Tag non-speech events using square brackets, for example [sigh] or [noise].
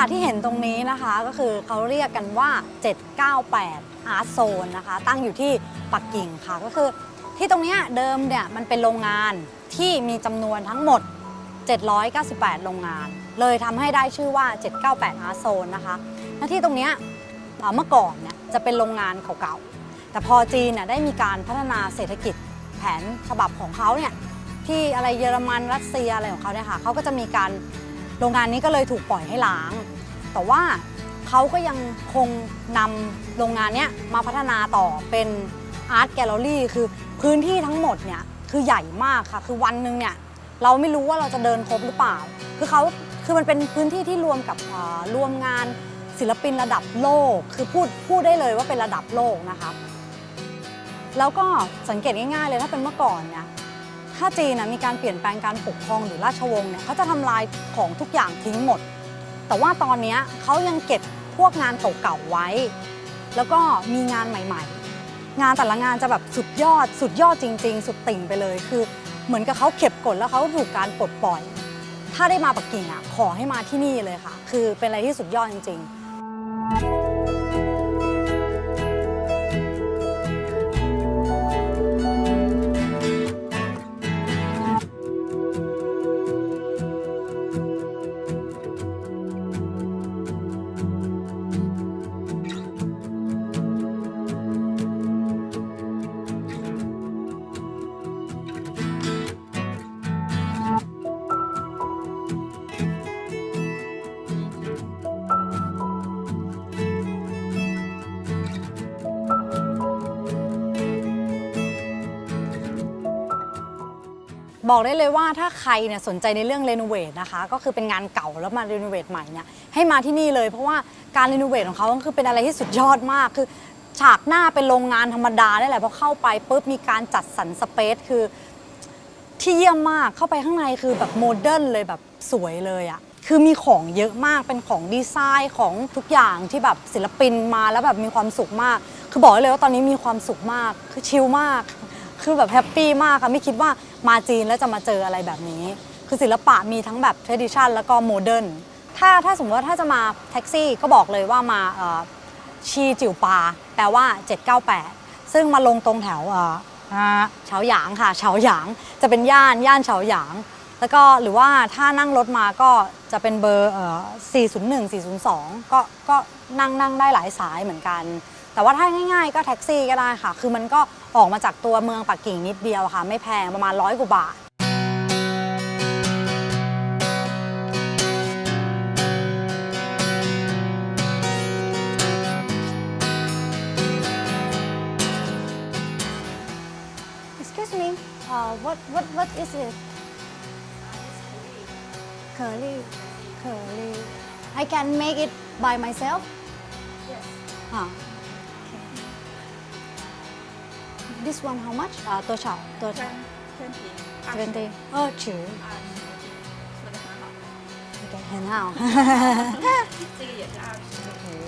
ค่ะที่เห็นตรงนี้นะคะก็คือเขาเรียกกันว่า 798 Art Zone นะคะ ตั้งอยู่ที่ปักกิ่งค่ะก็คือที่ตรงนี้เดิมเนี่ยมันเป็นโรงงานที่มีจำนวนทั้งหมด 798 โรงงาน เลยทำให้ได้ชื่อว่า 798 Art Zone นะคะหน้าที่ตรงนี้เมื่อก่อนเนี่ยจะเป็นโรงงานเก่าๆ แต่พอจีนน่ะได้มีการพัฒนาเศรษฐกิจแผนฉบับของเขาเนี่ยที่อะไรเยอรมันรัสเซียอะไรของเขาเนี่ยค่ะเขาก็จะมีการ โรงงานนี้ก็เลยถูกปล่อยให้ล้าง แต่ว่าเขาก็ยังคงนำโรงงานเนี้ยมาพัฒนาต่อเป็นอาร์ตแกลเลอรี่คือพื้นที่ทั้งหมดเนี่ยคือใหญ่มากค่ะ คือวันหนึ่งเนี่ยเราไม่รู้ว่าเราจะเดินครบหรือเปล่า คือเขาคือมันเป็นพื้นที่ที่รวมกับเอ่อรวมงานศิลปินระดับโลก คือพูดพูดได้เลยว่าเป็นระดับโลกนะคะแล้วก็สังเกตง่ายๆเลยถ้าเป็นเมื่อก่อนเนี่ย ถ้าจีนนะมีการเปลี่ยนแปลงการปกครองหรือราชวงศ์เนี่ยเขาจะทำลายของทุกอย่างทิ้งหมด แต่ว่าตอนนี้เขายังเก็บพวกงานเก่าๆไว้ แล้วก็มีงานใหม่ ๆ งานแต่ละงานจะแบบสุดยอด สุดยอดจริง ๆ สุดติ่งไปเลย คือเหมือนกับเขาเก็บกดแล้วเขาถูกการปลดปล่อย ถ้าได้มาปักกิ่งอะขอให้มาที่นี่เลยค่ะ คือเป็นอะไรที่สุดยอดจริง ๆ บอกได้เลยว่าถ้าใครเนี่ยสนใจในเรื่องรีโนเวทนะคะ ก็คือเป็นงานเก่าแล้วมารีโนเวทใหม่เนี่ยให้มาที่นี่เลยเพราะว่าการรีโนเวทของเขาก็คือเป็นอะไรที่สุดยอดมากคือฉากหน้าเป็นโรงงานธรรมดาได้แหละพอเข้าไปปุ๊บมีการจัดสรรสเปซคือที่เยี่ยมมากเข้าไปข้างในคือแบบโมเดิร์นเลยแบบสวยเลยอะคือมีของเยอะมากเป็นของดีไซน์ของทุกอย่างที่แบบศิลปินมาแล้วแบบมีความสุขมาก คือบอกได้เลยว่าตอนนี้มีความสุขมากคือชิลมาก คือแบบแฮปปี้มากค่ะไม่คิดว่ามาจีนแล้วจะมาเจออะไรแบบนี้ คือศิลปะมีทั้งแบบ tradition แล้วก็โมเดิร์นถ้าถ้าสมมติว่าถ้าจะมาแท็กซี่ก็บอกเลยว่ามาชีจิ๋วปา แปลว่า 798 ซึ่งมาลงตรงแถวเฉาหยางค่ะเฉาหยางจะเป็นย่านย่านเฉาหยาง แล้วก็หรือว่าถ้านั่งรถมาก็จะเป็นเบอร์เอ่อ401 402 ก็ก็นั่งนั่งได้หลายสายเหมือนกัน แต่ว่าถ้าง่ายๆ ก็แท็กซี่ก็ได้ค่ะ คือมันก็ออกมาจากตัวเมืองปักกิ่งนิดเดียวค่ะ ไม่แพงประมาณร้อยกว่าบาท Excuse me, uh, what what what is it? Curly, curly. I can make it by myself. Yes. Ah, okay. This one how much? 啊、多少？多少 Ten, twenty. ？Twenty. 二十。二十，说的很好。 OK，很好。这个也是二十。 [laughs] [laughs]